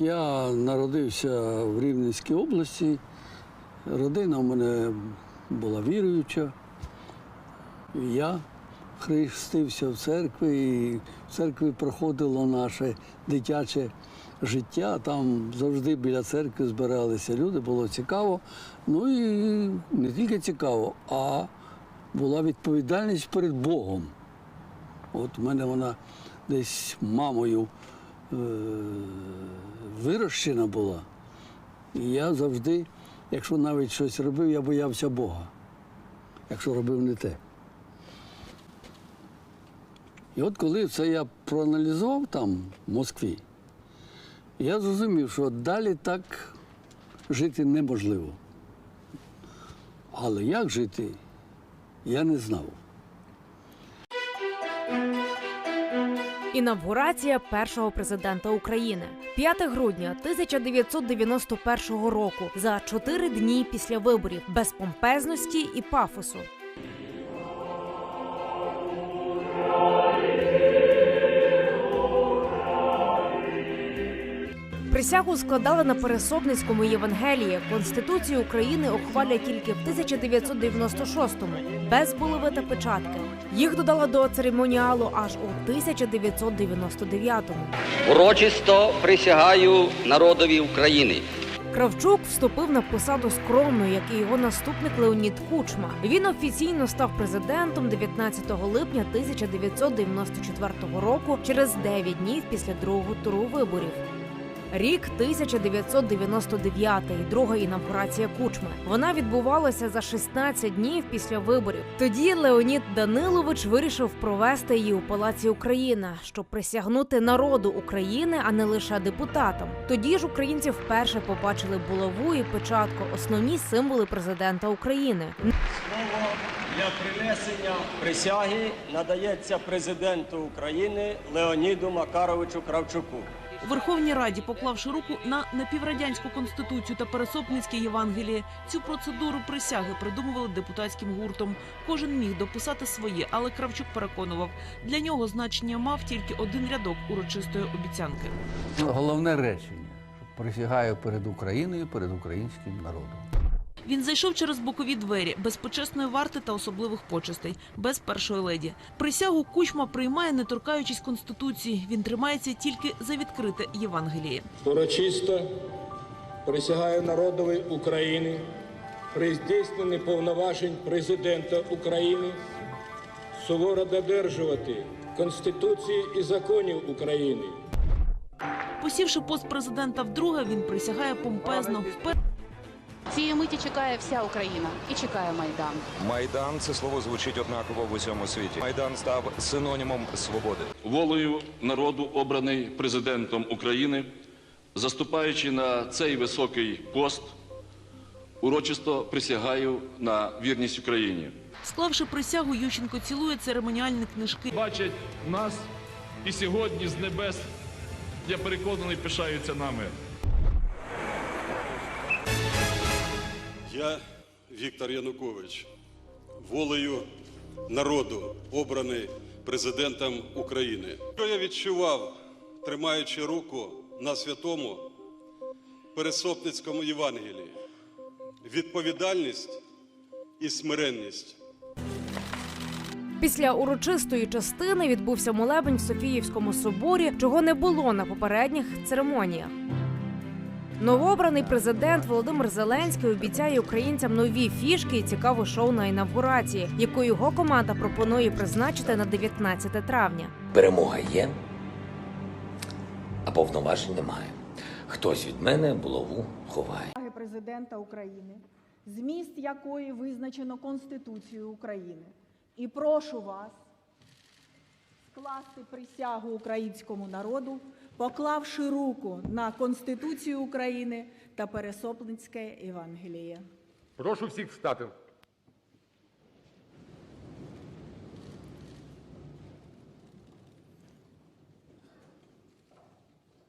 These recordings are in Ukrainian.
Я народився в Рівненській області. Родина у мене була віруюча. Я хрестився в церкві, і в церкві проходило наше дитяче життя. Там завжди біля церкви збиралися люди, було цікаво. Ну і не тільки цікаво, а була відповідальність перед Богом. От у мене вона десь мамою вирощена була. І я завжди, якщо навіть щось робив, я боявся Бога, якщо робив не те. І от коли це я проаналізував там, в Москві, я зрозумів, що далі так жити неможливо. Але як жити, я не знав. Інавгурація першого президента України 5 грудня 1991 року за чотири дні після виборів без помпезності і пафосу. Присягу складали на Пересопницькому Євангелії. Конституцію України ухвалять тільки в 1996-му, без булави та печатки. Їх додала до церемоніалу аж у 1999-му. Урочисто присягаю народові України. Кравчук вступив на посаду скромно, як і його наступник Леонід Кучма. Він офіційно став президентом 19 липня 1994 року, через 9 днів після другого туру виборів. Рік 1999, друга інавгурація Кучми. Вона відбувалася за 16 днів після виборів. Тоді Леонід Данилович вирішив провести її у Палаці Україна, щоб присягнути народу України, а не лише депутатам. Тоді ж українці вперше побачили булаву і печатку, основні символи президента України. Слово для принесення присяги надається президенту України Леоніду Макаровичу Кравчуку. У Верховній Раді, поклавши руку на напіврадянську конституцію та пересопницьке Євангеліє, цю процедуру присяги придумували депутатським гуртом. Кожен міг дописати своє, але Кравчук переконував, для нього значення мав тільки один рядок урочистої обіцянки. Головне речення, присягаю перед Україною, перед українським народом. Він зайшов через бокові двері, без почесної варти та особливих почестей, без першої леді. Присягу кучма приймає, не торкаючись конституції. Він тримається тільки за відкрите Євангеліє. Урочисто присягаю народові України при здійсненні повноважень президента України суворо додержувати Конституції і законів України. Посівши пост президента вдруге, він присягає помпезно. Впер- Цієї миті чекає вся Україна і чекає Майдан. Майдан це слово звучить однаково в усьому світі. Майдан став синонімом свободи. волею народу обраний президентом України, заступаючи на цей високий пост, урочисто присягаю на вірність Україні. Склавши присягу, Ющенко цілує церемоніальні книжки. бачать нас і сьогодні з небес, я переконаний, пишаються нами. Я, Віктор Янукович, волею народу, обраний президентом України. Що я відчував, тримаючи руку на святому Пересопницькому Євангелії? Відповідальність і смиренність. Після урочистої частини відбувся молебень в Софіївському соборі, чого не було на попередніх церемоніях. Новообраний президент Володимир Зеленський обіцяє українцям нові фішки і цікаве шоу на інавгурації, яку його команда пропонує призначити на 19 травня. Перемога є, а повноважень немає. Хтось від мене булаву ховає. президента України, зміст якої визначено Конституцією України. І прошу вас скласти присягу українському народу, поклавши руку на Конституцію України та Пересопницьке Євангеліє. Прошу всіх встати.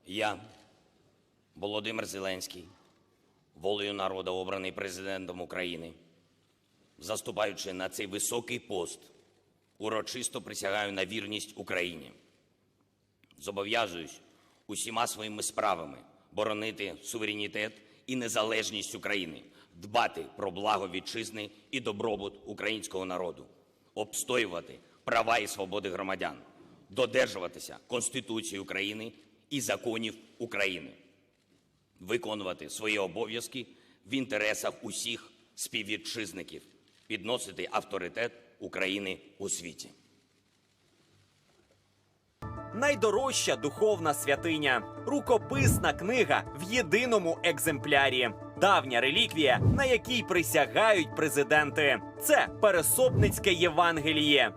Я, Володимир Зеленський, волею народу обраний президентом України, заступаючи на цей високий пост, урочисто присягаю на вірність Україні. Зобов'язуюсь усіма своїми справами, боронити суверенітет і незалежність України, дбати про благо вітчизни і добробут українського народу, обстоювати права і свободи громадян, додержуватися Конституції України і законів України, виконувати свої обов'язки в інтересах усіх співвітчизників, підносити авторитет України у світі. Найдорожча духовна святиня, рукописна книга в єдиному екземплярі, давня реліквія, на якій присягають президенти. Це Пересопницьке Євангеліє.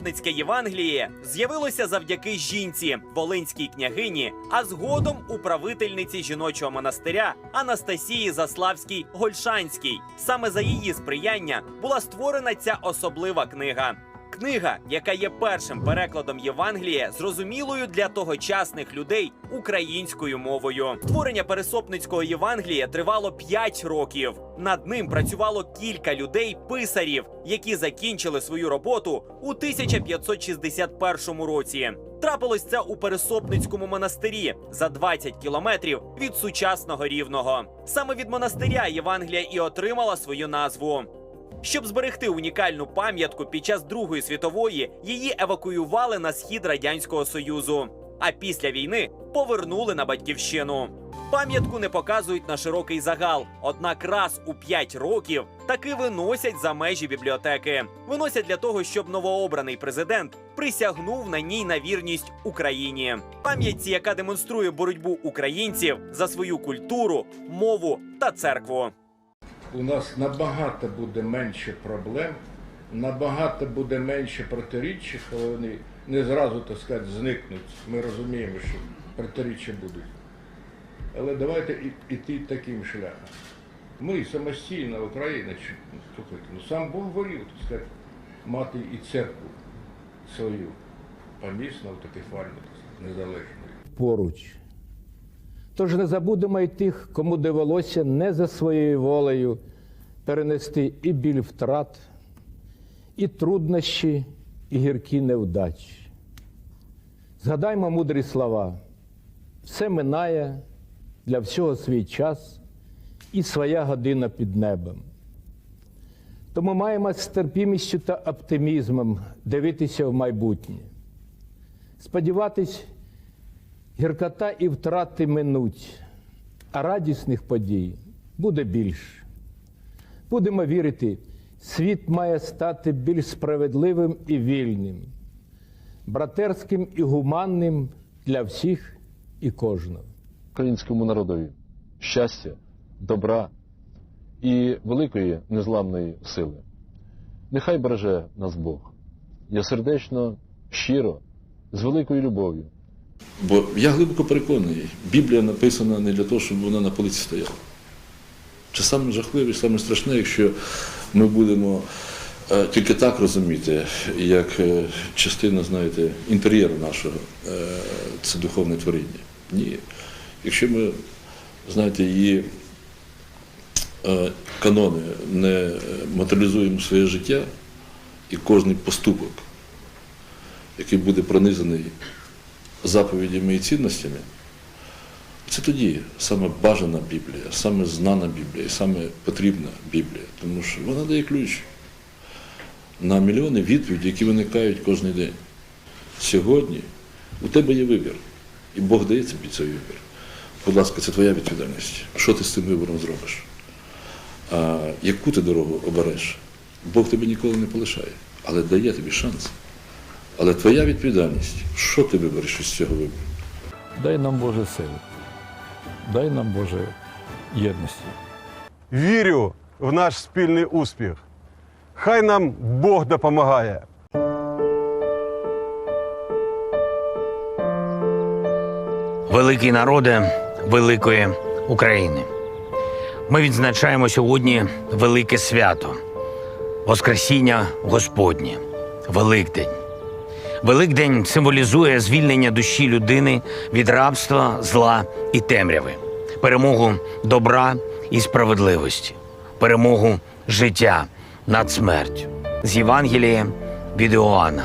Пересопницьке Євангеліє з'явилося завдяки жінці, волинській княгині, а згодом управительниці жіночого монастиря Анастасії Заславській Гольшанській. Саме за її сприяння була створена ця особлива книга. Книга, яка є першим перекладом Євангелія, зрозумілою для тогочасних людей українською мовою. Створення Пересопницького Євангелія тривало 5 років. Над ним працювало кілька людей, писарів, які закінчили свою роботу у 1561 році. Трапилось це у Пересопницькому монастирі за 20 кілометрів від сучасного рівного. Саме від монастиря Євангелія і отримала свою назву. Щоб зберегти унікальну пам'ятку під час Другої світової, її евакуювали на схід радянського союзу. А після війни повернули на батьківщину. Пам'ятку не показують на широкий загал, однак раз у 5 років таки виносять за межі бібліотеки. Виносять для того, щоб новообраний президент присягнув на ній на вірність Україні. Пам'ятці, яка демонструє боротьбу українців за свою культуру, мову та церкву. У нас набагато буде менше проблем, набагато буде менше протиріччя, коли вони не зразу, так сказати, зникнуть. Ми розуміємо, що протиріччя будуть. Але давайте іти таким шляхом. Ми самостійна Україна, слухайте, ну сам Бог волів, так сказати, мати і церкву свою помісну, таке фальну, незалежну. поруч. Тож не забудемо й тих, кому довелося не за своєю волею перенести і біль втрат, і труднощі, і гіркі невдачі. Згадаймо мудрі слова. Все минає для всього свій час і своя година під небом. Тому маємо з терпімістю та оптимізмом дивитися в майбутнє. Сподіватись, гіркота і втрати минуть, а радісних подій буде більше. Будемо вірити, світ має стати більш справедливим і вільним, братерським і гуманним для всіх і кожного. українському народові щастя, добра і великої незламної сили. Нехай береже нас Бог. Я сердечно, щиро, з великою любов'ю. Бо я глибоко переконаний, Біблія написана не для того, щоб вона на полиці стояла. Це саме жахливе, саме страшне, якщо ми будемо е, тільки так розуміти, як е, частина, знаєте, інтер'єру нашого, е, це духовне творіння. Ні. Якщо ми, знаєте, її канони не матеріалізуємо своє життя і кожний поступок, який буде пронизаний заповідями і цінностями, це тоді саме бажана Біблія, саме знана Біблія, саме потрібна Біблія, тому що вона дає ключ на мільйони відповідей, які виникають кожен день. Сьогодні у тебе є вибір, і Бог дає тобі цей вибір. Будь ласка, це твоя відповідальність. Що ти з цим вибором зробиш? Яку ти дорогу обереш? Бог тебе ніколи не полишає, але дає тобі шанс. Але твоя відповідальність, що ти вибереш із цього вибору? Дай нам Боже сили, дай нам Боже єдності. Вірю в наш спільний успіх. Хай нам Бог допомагає. Великий народе великої України. Ми відзначаємо сьогодні велике свято Воскресіння Господнє, Великдень. Великдень символізує звільнення душі людини від рабства, зла і темряви, перемогу добра і справедливості, перемогу життя над смертю. З Євангелія від Іоанна.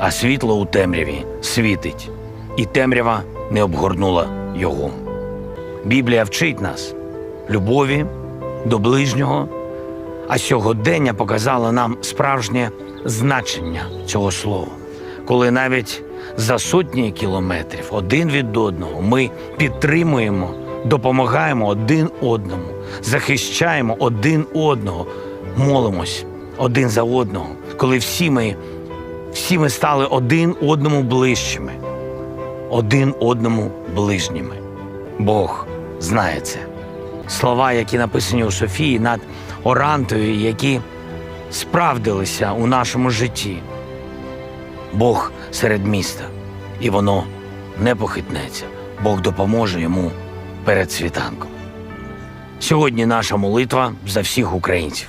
А світло у темряві світить, і темрява не обгорнула його. Біблія вчить нас любові до ближнього, а сьогодення показало нам справжнє значення цього слова, коли навіть за сотні кілометрів один від одного ми підтримуємо, допомагаємо один одному, захищаємо один одного, молимось один за одного, коли всі ми, всі ми стали один одному ближчими, один одному ближніми. Бог знає це. Слова, які написані у Софії над Орантою, які справдилися у нашому житті. Бог серед міста, і воно не похитнеться. Бог допоможе йому перед світанком. Сьогодні наша молитва за всіх українців.